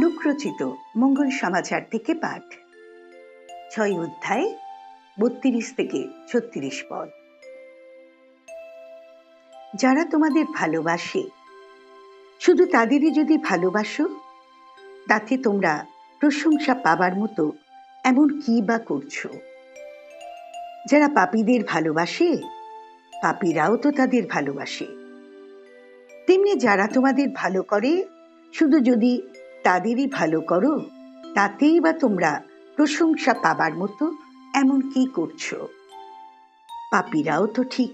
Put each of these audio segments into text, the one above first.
রচিত মঙ্গল সমাচার থেকে পাঠ। ছয় অধ্যায়, বত্রিশ থেকে ছত্রিশ পদ। যারা তোমাদের ভালোবাসে, শুধু তাদেরই যদি ভালোবাসো, তাতে তোমরা প্রশংসা পাবার মতো এমন কি বা করছ? যারা পাপীদের ভালোবাসে, পাপীরাও তো তাদের ভালোবাসে। তেমনি যারা তোমাদের ভালো করে, শুধু যদি তাদেরই ভালো করো, তাতেই বা তোমরা প্রশংসা পাবার মতো এমন কি করছ? পাপীরাও তো ঠিক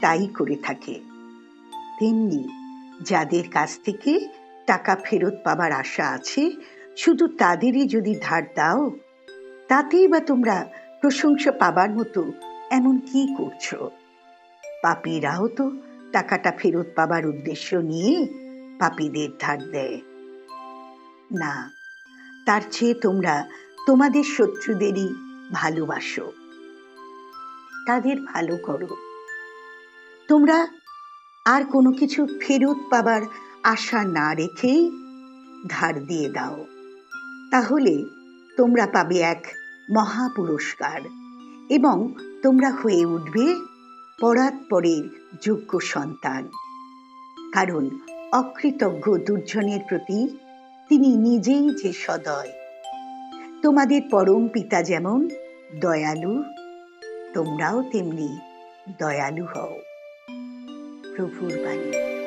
তাই করে থাকে। তেমনি যাদের কাছ থেকে টাকা ফেরত পাবার আশা আছে, শুধু তাদেরই যদি ধার দাও, তাতেই বা তোমরা প্রশংসা পাবার মতো এমন কি করছ? পাপীরাও তো টাকাটা ফেরত পাবার উদ্দেশ্য নিয়ে পাপীদের ধার দেয়। না, তার চেয়ে তোমরা তোমাদের শত্রুদেরই ভালোবাসো। তাদের ভালো করো। তোমরা আর কোনো কিছু ফেরত পাবার আশা না রেখেই ধার দিয়ে দাও। তাহলে তোমরা পাবে এক মহা পুরস্কার এবং তোমরা হয়ে উঠবে পরাৎপরের যোগ্য সন্তান। কারণ অকৃতজ্ঞ দুর্জনের প্রতি তিনি নিজেই যে সদয়। তোমাদের পরম পিতা যেমন, দয়ালু, তোমরাও তেমনি দয়ালু হও। প্রভুর বাণী।